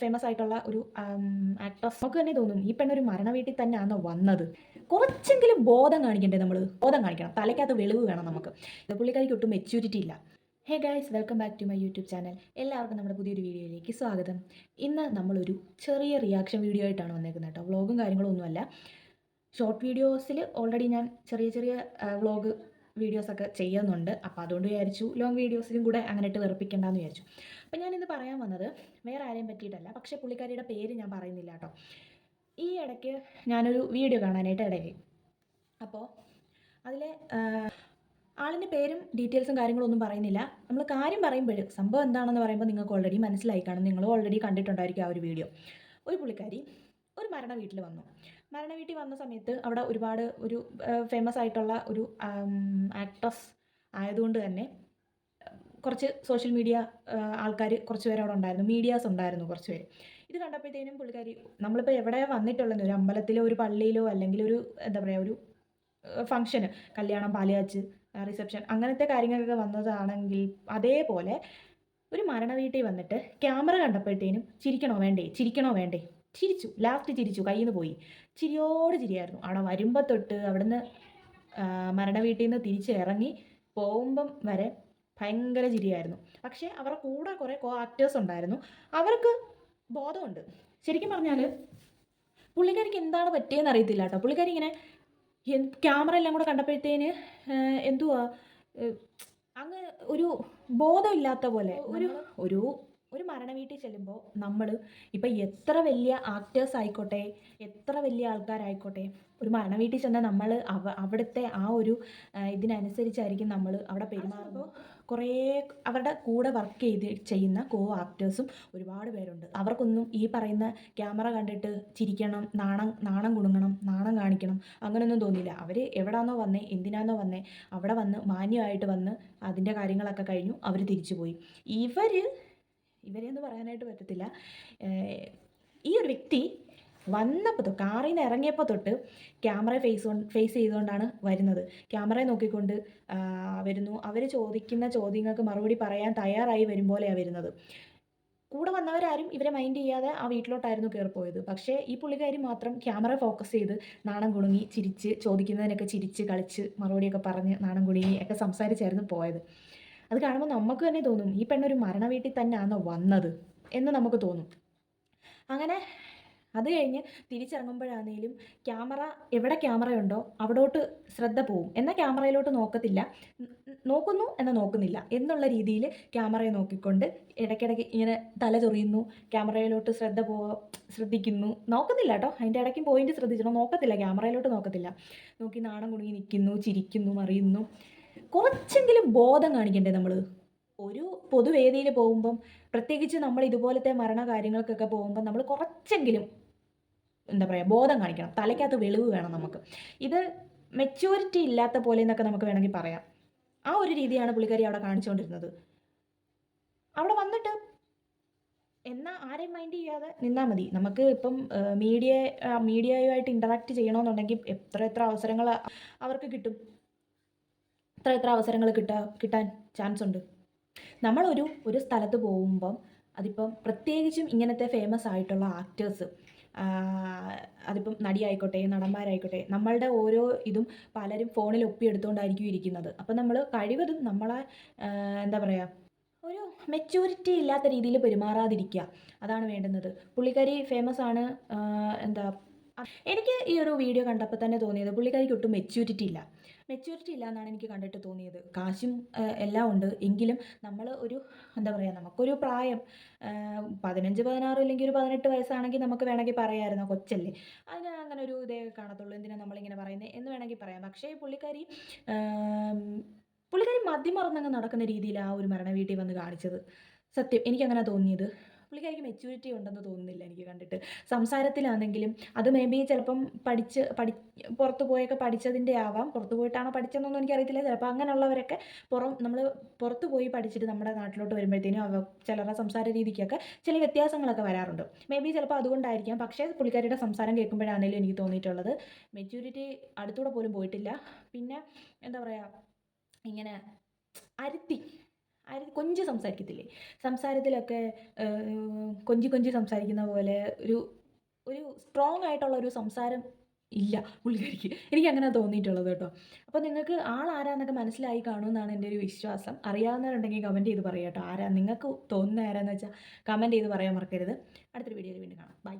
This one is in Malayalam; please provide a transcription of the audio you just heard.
ഫേമസ് ആയിട്ടുള്ള ഒരു ആക്ട്രസ് നമുക്ക് തന്നെ തോന്നും ഈ പെണ്ണൊരു മരണ വീട്ടിൽ തന്നെയാണോ വന്നത്? കുറച്ചെങ്കിലും ബോധം കാണിക്കണ്ടേ നമ്മൾ ബോധം കാണിക്കണം. തലയ്ക്കകത്ത് വെളിവ് വേണം നമുക്ക്. പുള്ളിക്കാരിക്ക് ഒട്ടും മെച്യൂരിറ്റി ഇല്ല. Hey guys welcome back to my YouTube channel എല്ലാവർക്കും നമ്മുടെ പുതിയൊരു വീഡിയോയിലേക്ക് സ്വാഗതം. ഇന്ന് നമ്മളൊരു ചെറിയ റിയാക്ഷൻ വീഡിയോ ആയിട്ടാണ് വന്നേക്കുന്നത് കേട്ടോ. വ്ളോഗും കാര്യങ്ങളും ഒന്നുമല്ല. ഷോർട്ട് വീഡിയോസിൽ ഓൾറെഡി ഞാൻ ചെറിയ ചെറിയ വ്ളോഗ് വീഡിയോസൊക്കെ ചെയ്യുന്നുണ്ട്. അപ്പോൾ അതുകൊണ്ട് വിചാരിച്ചു ലോങ് വീഡിയോസിലും കൂടെ അങ്ങനെ ഇട്ട് വെറുപ്പിക്കേണ്ടെന്ന് വിചാരിച്ചു. അപ്പോൾ ഞാനിന്ന് പറയാൻ വന്നത് വേറെ ആരെയും പറ്റിയിട്ടല്ല പക്ഷേ പുള്ളിക്കാരിയുടെ പേര് ഞാൻ പറയുന്നില്ല കേട്ടോ. ഈ ഇടയ്ക്ക് ഞാനൊരു വീഡിയോ കാണാനായിട്ട് ഇടയ്ക്ക് അപ്പോൾ അതിലെ ആളിന്റെ പേരും ഡീറ്റെയിൽസും കാര്യങ്ങളും ഒന്നും പറയുന്നില്ല. നമ്മൾ കാര്യം പറയുമ്പോൾ സംഭവം എന്താണെന്ന് പറയുമ്പോൾ നിങ്ങൾക്ക് ഓൾറെഡി മനസ്സിലായി കാണും. നിങ്ങൾ ഓൾറെഡി കണ്ടിട്ടുണ്ടായിരിക്കും ആ ഒരു വീഡിയോ. ഒരു പുള്ളിക്കാരി ഒരു മരണ വീട്ടിൽ വന്നു. മരണ വീട്ടിൽ വന്ന സമയത്ത് അവിടെ ഒരുപാട് ഒരു ഫേമസ് ആയിട്ടുള്ള ഒരു ആക്ട്രസ് ആയതുകൊണ്ട് തന്നെ കുറച്ച് സോഷ്യൽ മീഡിയ ആൾക്കാർ കുറച്ച് പേര് അവിടെ ഉണ്ടായിരുന്നു. മീഡിയാസ് ഉണ്ടായിരുന്നു കുറച്ച് പേര്. ഇത് കണ്ടപ്പോഴത്തേനും പുള്ളിക്കാരി നമ്മളിപ്പോൾ എവിടെ വന്നിട്ടുള്ളത്? ഒരു അമ്പലത്തിലോ ഒരു പള്ളിയിലോ അല്ലെങ്കിൽ ഒരു എന്താ പറയുക ഒരു ഫംഗ്ഷന് കല്യാണം പാലിയാച്ച് റിസപ്ഷൻ അങ്ങനത്തെ കാര്യങ്ങളൊക്കെ വന്നതാണെങ്കിൽ അതേപോലെ ഒരു മരണ വീട്ടിൽ വന്നിട്ട് ക്യാമറ കണ്ടപ്പോഴത്തേനും ചിരിക്കണോ വേണ്ടേ? ചിരിക്കണോ വേണ്ടേ? ചിരിച്ചു ലാസ്റ്റ് ചിരിച്ചു കയ്യിൽ നിന്ന് പോയി. ചിരിയോട് ചിരിയായിരുന്നു. അവിടെ വരുമ്പോൾ തൊട്ട് അവിടുന്ന് മരണ വീട്ടിൽ നിന്ന് തിരിച്ച് ഇറങ്ങി പോകുമ്പം വരെ ഭയങ്കര ചിരിയായിരുന്നു. പക്ഷേ അവരുടെ കൂടെ കുറേ കോ ആക്ടേഴ്സ് ഉണ്ടായിരുന്നു. അവർക്ക് ബോധമുണ്ട്. ശരിക്കും പറഞ്ഞാൽ പുള്ളിക്കാരിക്ക് എന്താണ് പറ്റിയതെന്ന് അറിയത്തില്ല കേട്ടോ. പുള്ളിക്കാരി ഇങ്ങനെ ക്യാമറ എല്ലാം കൂടെ കണ്ടപ്പോഴത്തേന് എന്തുവാ? അങ്ങ് ഒരു ബോധമില്ലാത്ത പോലെ ഒരു ഒരു ഒരു മരണ വീട്ടിൽ ചെല്ലുമ്പോൾ നമ്മൾ ഇപ്പം എത്ര വലിയ ആക്ടേഴ്സ് ആയിക്കോട്ടെ എത്ര വലിയ ആൾക്കാരായിക്കോട്ടെ ഒരു മരണ വീട്ടിൽ ചെന്നാൽ നമ്മൾ അവ അവിടുത്തെ ആ ഒരു ഇതിനനുസരിച്ചായിരിക്കും നമ്മൾ അവിടെ പെരുമാറുമ്പോൾ കുറേ അവരുടെ കൂടെ വർക്ക് ചെയ്ത് ചെയ്യുന്ന കോ ആക്ടേഴ്സും ഒരുപാട് പേരുണ്ട്. അവർക്കൊന്നും ഈ പറയുന്ന ക്യാമറ കണ്ടിട്ട് ചിരിക്കണം നാണം നാണം കുടുങ്ങണം നാണം കാണിക്കണം അങ്ങനെയൊന്നും തോന്നിയില്ല. അവർ എവിടാന്നോ വന്നേ എന്തിനാന്നോ വന്നേ അവിടെ വന്ന് മാന്യമായിട്ട് വന്ന് അതിന്റെ കാര്യങ്ങളൊക്കെ കഴിഞ്ഞു അവർ തിരിച്ചു പോയി ഇവർ ഇവരെന്ന് പറയാനായിട്ട് പറ്റത്തില്ല. ഈ ഒരു വ്യക്തി വന്നപ്പോൾ തൊട്ട് കാറിൽ നിന്ന് ഇറങ്ങിയപ്പോൾ തൊട്ട് ക്യാമറ ഫേസ് ഫേസ് ചെയ്തുകൊണ്ടാണ് വരുന്നത്. ക്യാമറയെ നോക്കിക്കൊണ്ട് വരുന്നു. അവർ ചോദിക്കുന്ന ചോദ്യങ്ങൾക്ക് മറുപടി പറയാൻ തയ്യാറായി വരും പോലെയാണ് വരുന്നത്. കൂടെ വന്നവരാരും ഇവരെ മൈൻഡ് ചെയ്യാതെ ആ വീട്ടിലോട്ടായിരുന്നു പോയത് പക്ഷേ ഈ പുള്ളിക്കാരി മാത്രം ക്യാമറ ഫോക്കസ് ചെയ്ത് നാണം കുണുങ്ങി ചിരിച്ച് ചോദിക്കുന്നതിനൊക്കെ ചിരിച്ച് കളിച്ച് മറുപടിയൊക്കെ പറഞ്ഞ് നാണം കുണുങ്ങി ഒക്കെ സംസാരിച്ചായിരുന്നു പോയത്. അത് കാണുമ്പോൾ നമുക്ക് തന്നെ തോന്നും ഈ പെണ്ണൊരു മരണ വീട്ടിൽ തന്നെയാണോ വന്നത് എന്ന് നമുക്ക് തോന്നും. അങ്ങനെ അത് കഴിഞ്ഞ് തിരിച്ചിറങ്ങുമ്പോഴാണേലും ക്യാമറ എവിടെ ക്യാമറയുണ്ടോ അവിടോട്ട് ശ്രദ്ധ പോവും. എന്നാൽ ക്യാമറയിലോട്ട് നോക്കത്തില്ല. നോക്കുന്നു എന്നാൽ നോക്കുന്നില്ല എന്നുള്ള രീതിയിൽ ക്യാമറയെ നോക്കിക്കൊണ്ട് ഇടയ്ക്കിടയ്ക്ക് ഇങ്ങനെ തല ചൊറിയുന്നു ക്യാമറയിലോട്ട് ശ്രദ്ധ പോ ശ്രദ്ധിക്കുന്നു. നോക്കുന്നില്ല കേട്ടോ. അതിന്റെ ഇടയ്ക്കും പോയിന്റ് ശ്രദ്ധിച്ചോ നോക്കത്തില്ല. ക്യാമറയിലോട്ട് നോക്കത്തില്ല. നോക്കി നാണം കുണുങ്ങി നിൽക്കുന്നു ചിരിക്കുന്നു മറിയുന്നു. കുറച്ചെങ്കിലും ബോധം കാണിക്കണ്ടേ നമ്മൾ ഒരു പൊതുവേദിയിൽ പോകുമ്പം പ്രത്യേകിച്ച് നമ്മൾ ഇതുപോലത്തെ മരണ കാര്യങ്ങൾക്കൊക്കെ പോകുമ്പോൾ നമ്മൾ കുറച്ചെങ്കിലും എന്താ പറയുക ബോധം കാണിക്കണം. തലയ്ക്കകത്ത് വെളിവ് വേണം നമുക്ക്. ഇത് മെച്യൂരിറ്റി ഇല്ലാത്ത പോലെ എന്നൊക്കെ നമുക്ക് വേണമെങ്കിൽ പറയാം. ആ ഒരു രീതിയാണ് പുള്ളിക്കാരി അവിടെ കാണിച്ചുകൊണ്ടിരുന്നത്. അവിടെ വന്നിട്ട് എന്നാൽ ആരെയും മൈൻഡ് ചെയ്യാതെ നിന്നാൽ മതി. നമുക്ക് ഇപ്പം മീഡിയ മീഡിയയുമായിട്ട് ഇന്ററാക്ട് ചെയ്യണമെന്നുണ്ടെങ്കിൽ എത്ര എത്ര അവസരങ്ങൾ അവർക്ക് കിട്ടും. എത്ര എത്ര അവസരങ്ങൾ കിട്ടാ കിട്ടാൻ ചാൻസ് ഉണ്ട്. നമ്മളൊരു ഒരു സ്ഥലത്ത് പോകുമ്പം അതിപ്പം പ്രത്യേകിച്ചും ഇങ്ങനത്തെ ഫേമസ് ആയിട്ടുള്ള ആക്ടേഴ്സ് അതിപ്പം നടിയായിക്കോട്ടെ നടന്മാരായിക്കോട്ടെ നമ്മളുടെ ഓരോ ഇതും പലരും ഫോണിൽ ഒപ്പിയെടുത്തുകൊണ്ടായിരിക്കും ഇരിക്കുന്നത്. അപ്പം നമ്മൾ കഴിവതും നമ്മളെ എന്താ പറയുക ഒരു മെച്യൂരിറ്റി ഇല്ലാത്ത രീതിയിൽ പെരുമാറാതിരിക്കുക. അതാണ് വേണ്ടുന്നത്. പുള്ളിക്കാരി ഫേമസ് ആണ് എന്താ എനിക്ക് ഈ ഒരു വീഡിയോ കണ്ടപ്പോൾ തന്നെ തോന്നിയത് പുള്ളിക്കാരിക്ക് ഒട്ടും മെച്യൂരിറ്റി ഇല്ല. മെച്യൂരിറ്റി ഇല്ല എന്നാണ് എനിക്ക് കണ്ടിട്ട് തോന്നിയത്. കാശും എല്ലാം ഉണ്ട്. എങ്കിലും നമ്മൾ ഒരു എന്താ പറയുക നമുക്കൊരു പ്രായം പതിനഞ്ച് പതിനാറ് അല്ലെങ്കിൽ ഒരു പതിനെട്ട് വയസ്സാണെങ്കിൽ നമുക്ക് വേണമെങ്കിൽ പറയാമായിരുന്നു കൊച്ചല്ലേ. അതിന് അങ്ങനെ ഒരു ഇതേ കാണത്തുള്ളൂ. എന്തിനാണ് നമ്മളിങ്ങനെ പറയുന്നത് എന്ന് വേണമെങ്കിൽ പറയാം. പക്ഷേ പുള്ളിക്കാരി പുള്ളിക്കാരി മതിമറന്നങ്ങ് നടക്കുന്ന രീതിയിൽ ആ ഒരു മരണ വീട്ടിൽ വന്ന് കാണിച്ചത്. സത്യം എനിക്കങ്ങനെ തോന്നിയത്. പുള്ളിക്കാരിക്ക് മെച്യൂരിറ്റി ഉണ്ടെന്ന് തോന്നുന്നില്ല എനിക്ക് കണ്ടിട്ട്. സംസാരത്തിലാണെങ്കിലും അത് മേ ബി ചിലപ്പം പഠിച്ച് പഠി പുറത്ത് പോയൊക്കെ പഠിച്ചതിന്റെ ആവാം. പുറത്ത് പോയിട്ടാണോ പഠിച്ചതെന്നൊന്നും എനിക്കറിയത്തില്ല. ചിലപ്പോൾ അങ്ങനെയുള്ളവരൊക്കെ പുറം നമ്മൾ പുറത്ത് പോയി പഠിച്ചിട്ട് നമ്മുടെ നാട്ടിലോട്ട് വരുമ്പോഴത്തേനും അവ ചിലരുടെ സംസാര രീതിക്കൊക്കെ ചില വ്യത്യാസങ്ങളൊക്കെ വരാറുണ്ട്. മേ ബി ചിലപ്പോൾ അതുകൊണ്ടായിരിക്കാം. പക്ഷേ പുള്ളിക്കാരിയുടെ സംസാരം കേൾക്കുമ്പോഴാണെങ്കിലും എനിക്ക് തോന്നിയിട്ടുള്ളത് മെച്യൂരിറ്റി അടുത്തൂടെ പോലും പോയിട്ടില്ല. പിന്നെ എന്താ പറയുക ഇങ്ങനെ അരുത്തി ആര് കൊഞ്ച് സംസാരിക്കത്തില്ലേ? സംസാരത്തിലൊക്കെ കൊഞ്ചി കൊഞ്ചി സംസാരിക്കുന്ന പോലെ ഒരു ഒരു സ്ട്രോങ് ആയിട്ടുള്ള ഒരു സംസാരം ഇല്ല പുള്ളിക്കാരിക്ക് എനിക്ക് അങ്ങനെ തോന്നിയിട്ടുള്ളത് കേട്ടോ. അപ്പോൾ നിങ്ങൾക്ക് ആൾ ആരാന്നൊക്കെ മനസ്സിലായി കാണുമെന്നാണ് എന്റെ ഒരു വിശ്വാസം. അറിയാവുന്നവരുണ്ടെങ്കിൽ കമന്റ് ചെയ്ത് പറയാം കേട്ടോ. ആരാ? നിങ്ങൾക്ക് തോന്നുന്ന ആരാന്ന് വെച്ചാൽ കമന്റ് ചെയ്ത് പറയാൻ മറക്കരുത്. അടുത്തൊരു വീഡിയോയിൽ വീണ്ടും കാണാം. ബൈ